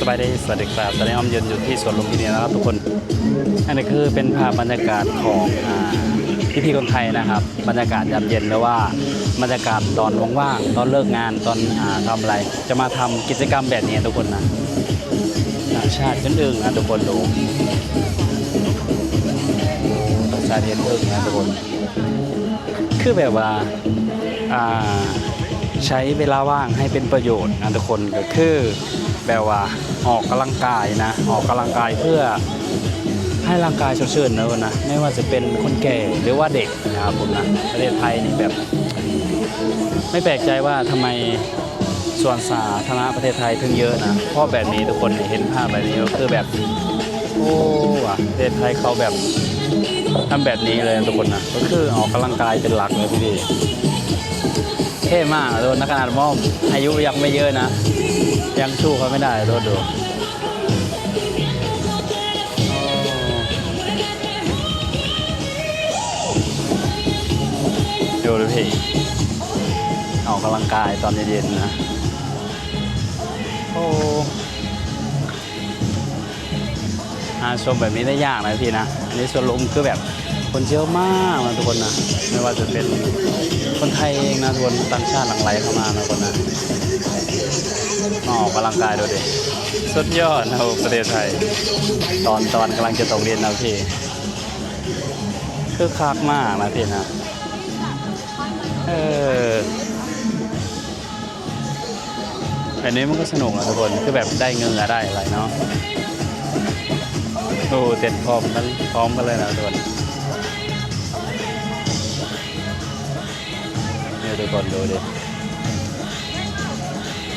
สบายดีสวัสดีครับตอนนี้อ้อมยืนอยู่ที่สวนลุมพินีนะครับทุกคน อันนี้คือเป็นภาพบรรยากาศของพี่พี่ๆคนไทยนะครับ บรรยากาศยามเย็นหรือว่าบรรยากาศตอนว่างๆตอนเลิกงานตอนอทำอะไร จะมาทำกิจกรรมแบบนี้ทุกคนนะต่างชาติกันอึ้งนะทุกคนดูต่างชาติเห็นอึ้งนะทุกคน คือแบบว่าใช้เวลาว่างให้เป็นประโยชน์นะทุกคนก็คือ แบบว่าออกกำลังกายนะ ออกกำลังกายเพื่อให้ร่างกายสดชื่นนะคุณนะไม่ว่าจะเป็นคนแก่หรือว่าเด็กนะครับผมนะประเทศไทยนี่แบบ ไม่แปลกใจว่าทำไมส่วนสาธารณะประเทศไทยถึงเยอะนะเพราะแบบนี้ทุกคนเห็นภาพแบบนี้ก็คือแบบโอ้ว่ะประเทศไทยเขาแบบทำแบบนี้เลยทุกคนนะก็คือออกกำลังกายเป็นหลักเลยพี่พี่เท่มากนะทุกคนนะขนาดมอมอายุยังไม่เยอะนะ ยังสู้เขาไม่ได้ทุกคนดูดูเลยพี่ออกกำลังกายตอนเย็นๆนะ โอ้หาชมแบบนี้ได้ยากนะพี่นะอันนี้สวนลุมคือแบบ คนเยอะมากนะทุกคนนะ ไม่ว่าจะเป็นคนไทยเองนะทุกคนต่างชาติหลั่งไหลเข้ามานะทุกคนนะออกกำลังกายดูดิสุดยอดนะประเทศไทย ตอนตอนกำลังจะตกเรียนนะพี่คือคักมากนะพี่นะเอออันนี้มันก็สนุกนะทุกคนคือแบบได้เงินอะได้อะไรเนาะโอ้เต็มพร้อมกันพร้อมกันเลยนะทุกคน เนี่ยทุกคนดูดิ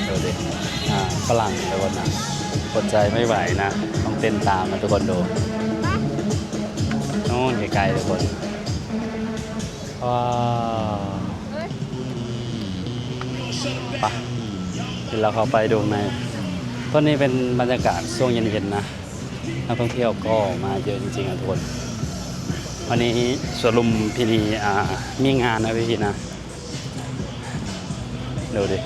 ดูดิอ่าฝรั่งทุกคนนะกดใจไม่ไหวนะ ต้องเต้นตามนะทุกคนดูโน่นไกลๆทุกคนว้าวไปเดี๋ยวเราเข้าไปดูในตอนนี้เป็นบรรยากาศช่วงเย็นๆนะนักท่องเที่ยวก็มาเยอะจริงๆนะทุกคนวันนี้สวนลุมพินีอ่ามีงานนะพี่ๆนะ ดูดิ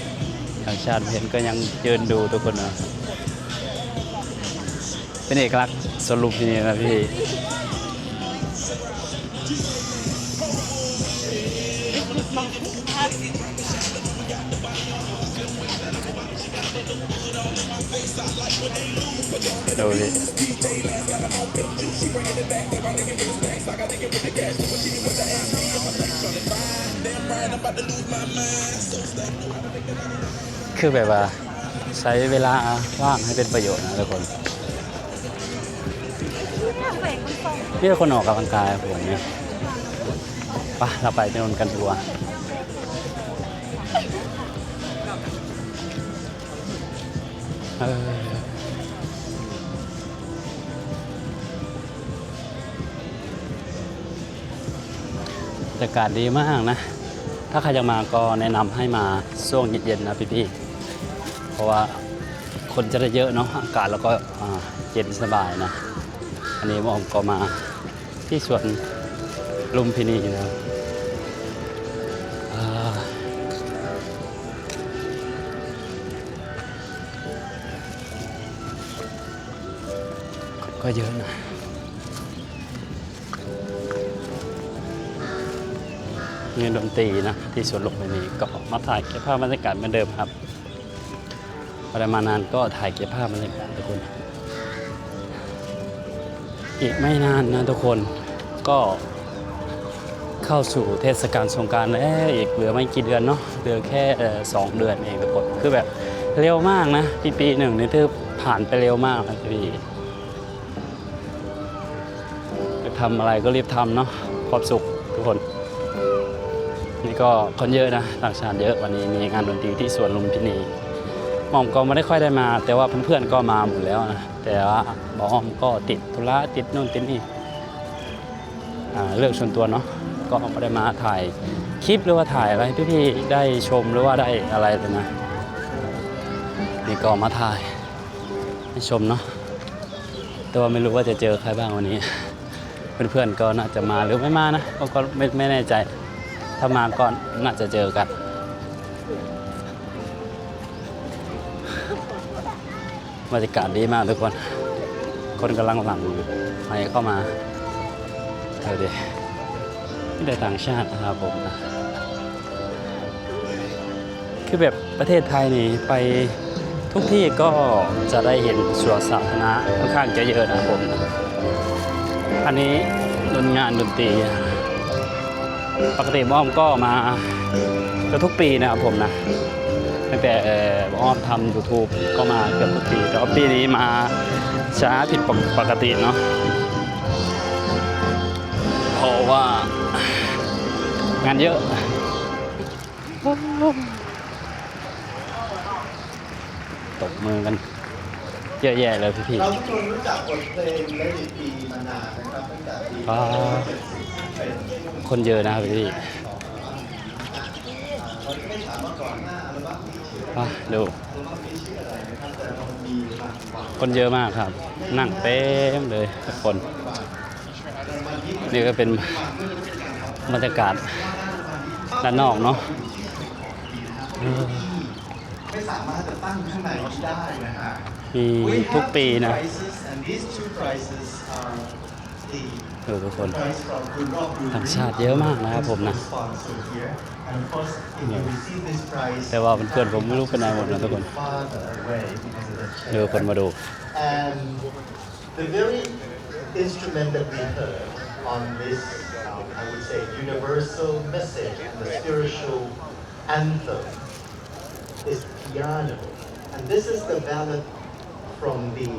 ทางชาติเห็นก็ยังเยืนดูทุกคนนะเป็นเอกลักษณ์สวนลุมพินีนะพี่ดูดิ คือแบบว่าใช้เวลาว่างให้เป็นประโยชน์นะทุกคนนี่คนออกกำลังกายครับผมเนี่ยไปะเราไปที่นนกันดีกว่าเออบรรยากาศดีมากนะ ถ้าใครจะมาก็แนะนำให้มาช่วงเย็นๆนะพี่ๆ เพราะว่าคนจะได้เยอะเนาะอากาศแล้วก็เย็นสบายนะ อันนี้ผมก็มาที่สวนลุมพินีนะก็เยอะนะเงินดนตรีนะ ที่สวนลุมพินีก็มาถ่ายเก็บภาพบรรยากาศเหมือนเดิมครับ พอได้มานานก็ถ่ายเก็บภาพบรรยากาศทุกคน อีกไม่นานนะทุกคนก็เข้าสู่เทศกาลสงการแล้วอีกเหลือไม่กี่เดือนเนาะเหลือแค่สองเดือนเองทุกคนคือแบบเร็วมากนะปีปีหนึ่งนี่คือผ่านไปเร็วมากนะพี่ทำอะไรก็รีบทำเนาะความสุขทุกคน นี่ก็คนเยอะนะต่างชาติเยอะวันนี้มีงานดนตรีที่สวนลุมพินี อมก็ไม่ได้ค่อยได้มา แต่ว่าเพื่อนๆก็มาหมดแล้วนะแต่ว่าบอมก็ติดธุระติดนู่นติดนี่เรื่องส่วนตัวเนาะก็ไม่ได้มาถ่ายคลิปหรือว่าถ่ายอะไรพี่ๆได้ชมหรือว่าได้อะไรเลยนะนี่ก็มาถ่ายให้ชมเนาะแต่ว่าไม่รู้ว่าจะเจอใครบ้างวันนี้ เพื่อนๆก็น่าจะมาหรือไม่มานะก็ไม่ไม่แน่ใจถ้ามาก่อนน่าจะเจอกัน บรรยากาศดีมากทุกคน คนกำลังหลั่งไหลเข้ามาเธอดิไม่ได้ต่างชาตินะครับผมนะคือแบบประเทศไทยนี่ไปทุกที่ก็จะได้เห็นสวนสาธารณะค่อนข้างจะเยอะนะครับผมนะอันนี้ดนงานดนตรี ปกติมออ้อมก็มาก็ทุกปีนะครับผมนะ ตั้งแต่เอ่อหมออ้อมทำ YouTube ก็มาเกือบทุกปี แต่ว่าปีนี้มาช้าผิดปกติเนาะเพราะว่างานเยอะตบมือกันเยอะแยะเลยพี่เราทุกคนรู้จักบทเพลงและดีปีมานานนะครับตั้งแต่ปีๆอ่าคนเยอะนะครับพี่ ดูอัลบั้มนี้ชื่ออะไรนะครับแต่เรามีหลากหลายคนเยอะมากครับ นั่งเต็มเลยทุกคน นี่ก็เป็นบรรยากาศด้านนอกเนาะเออไม่สามารถจะตั้งข้างในนี้ได้นะฮะมี We ทุก have ปี two นะ prices, and these two prices are the ดูทุกคน price from Kunrok Brewery ต่างชาติเยอะมากนะครับผมนะ sponsor here. And of course, if you receive this prize, แต่ว่าเพื่อนๆผมไม่รู้เป็นไหนหมดนะทุกคน farther away because of the ดูคนมาดู And the very instrument that we heard on this, um, I would say, universal message and the spiritual anthem is piano. And this is the ballad from the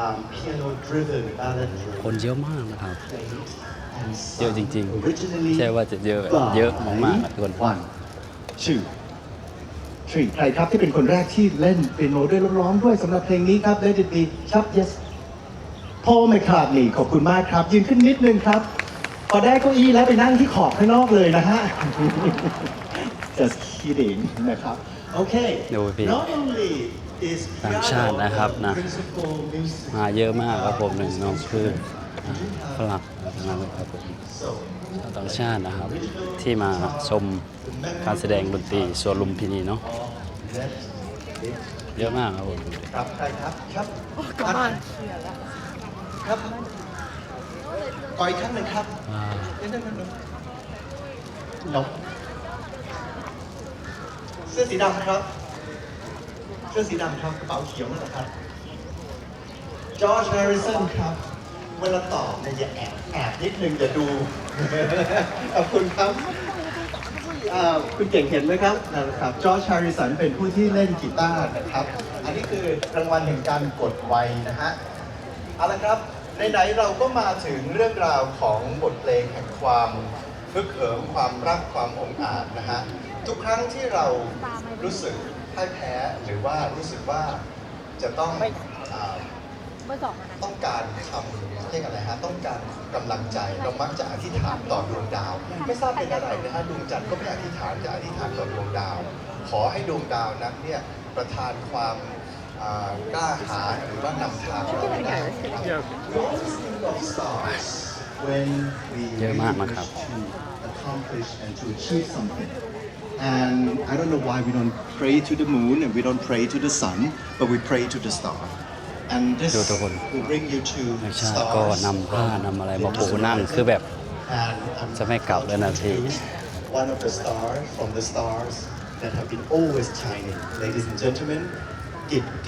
um, piano-driven ballad คนเยอะมากนะครับ played and เยอะจ sung ริง originally ๆใช่ว่าจะเยอะแบบเยอะมากๆนะทุกคน one two three ใครครับที่เป็นคนแรกที่เล่นเปียโนด้วยแล้วร้องด้วยสำหรับเพลงนี้ครับ Let it be ครับ yes พอไม่ขาดนี่ขอบคุณมากครับ ยืนขึ้นนิดนึงครับ พอได้เก้าอี้แล้วไปนั่งที่ขอบข้างนอกเลยนะฮะ just kidding นะครับ โอเค ดูพี่ not only is ต่างชาตินะครับนะ principal music มาเยอะมากครับผมหนึ่งน้องคือ ฝรั่งนะครับผมชาวต่างชาตินะครับ ที่มาชมการแสดงดนตรีสวนลุมพินีเนาะเยอะมากครับผมครับใครครับครับ Come on. ครับขออีกครั้งหนึ่งครับเดี๋ยวๆๆนกเสื้อสีดำครับ เสื้อสีดำครับกระเป๋าเขียวนั่นแหละครับจอร์จแฮร์ริสันครับ เวลาตอบเนี่ยอย่าแอบแอบนิดนึงอย่าดู ขอบคุณครับอ่าคุณเก่งเห็นไหมครับนะครับจอร์จแฮร์ริสันเป็นผู้ที่เล่นกีตาร์นะครับ อันนี้คือรางวัลแห่งการกดไวนะฮะเอาละครับไหนๆเราก็มาถึงเรื่องราวของบทเพลงแห่งความฮึกเหิมความรักความองอาจนะฮะทุกครั้งที่เรารู้สึกพ่ายแพ้หรือว่ารู้สึกว่าจะต้องอ เบอร์สองอะนะต้องการคำเรียกอะไรฮะต้องการกำลังใจเรามักจะอธิษฐานต่อดวงดาว ไม่ทราบเป็นอะไรนะฮะดวงจันทร์ก็ไม่อธิษฐานจะอธิษฐานต่อดวงดาว ขอให้ดวงดาวนั้นเนี่ยประทานความอ่ากล้าหาญหรือว่านำทางเราได้นะครับ We always think of stars when we เยอะมาก really นะครับ wish to accomplish and to achieve something. And I don't know why we don't pray to the moon and we don't pray to the sun, but we pray to the star. And this ดูทุกคน will bring you to ต่างชาติ stars ก็นำผ้านำอะไรมาปู from นั่งคือแบบ And I'm จะไม่เก่าเลยนะพี่ one of the stars from the stars that have been always shining. Ladies and gentlemen, กิต